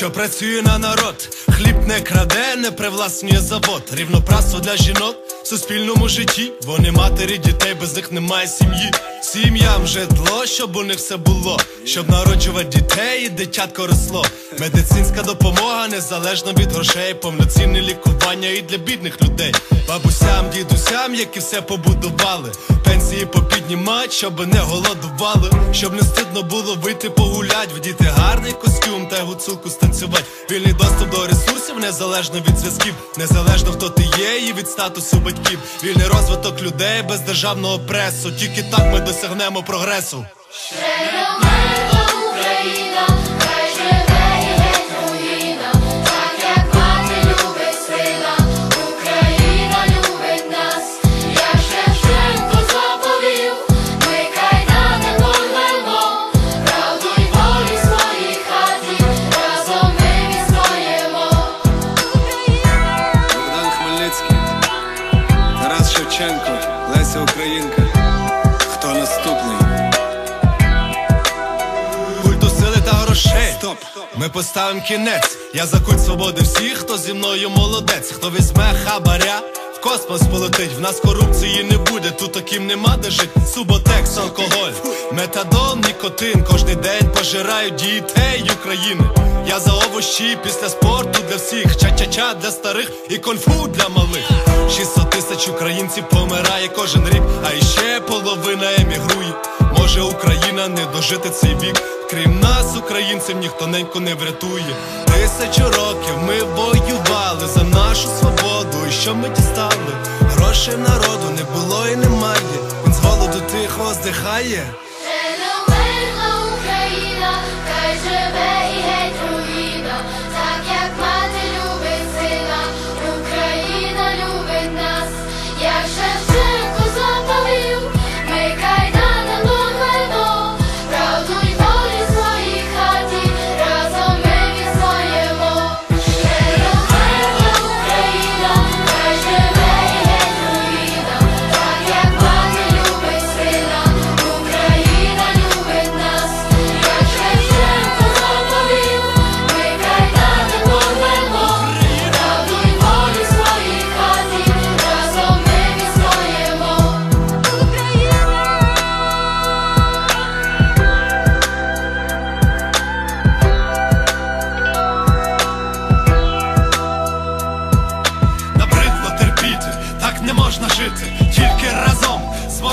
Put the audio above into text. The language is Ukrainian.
що працює на народ, хліб не краде, не привласнює завод, рівноправство для жінок в суспільному житті. Вони матері дітей, без них немає сім'ї. Сім'ям житло, щоб у них все було, щоб народжувати дітей і дитятко росло. Медицинська допомога незалежно від грошей, повноцінне лікування і для бідних людей. Бабусям, дідусям, які все побудували. Пенсії попіднімать, щоб не голодували, щоб не стидно було вийти погулять, вдіти гарний костюм та гуцулку станцювати. Вільний доступ до ресурсів незалежно від зв'язків, незалежно хто ти є, і від статусу батьків. Вільний розвиток людей без державного пресу. Тільки так ми досягнемо прогресу. Україна, Шевченко, Леся Українка. Хто наступний? Культу сили та грошей. Стоп! Ми поставимо кінець. Я за культ свободи всіх, хто зі мною молодець, хто візьме хабаря. Космос полетить, в нас корупції не буде, тут таким нема де жить. Суботекс, алкоголь, метадон, нікотин, кожний день пожирають дітей України. Я за овощі після спорту для всіх, ча-ча-ча для старих і конфу для малих. 600 тисяч українців помирає кожен рік, а іще половина емігрує. Може Україна не дожити цей вік. Крім нас, українців, ніхто ненько не врятує. Тисячу років ми воювали що ми дістали? Грошей народу не було і немає. Він з голоду тихо здихає. Це не Україна, хай живе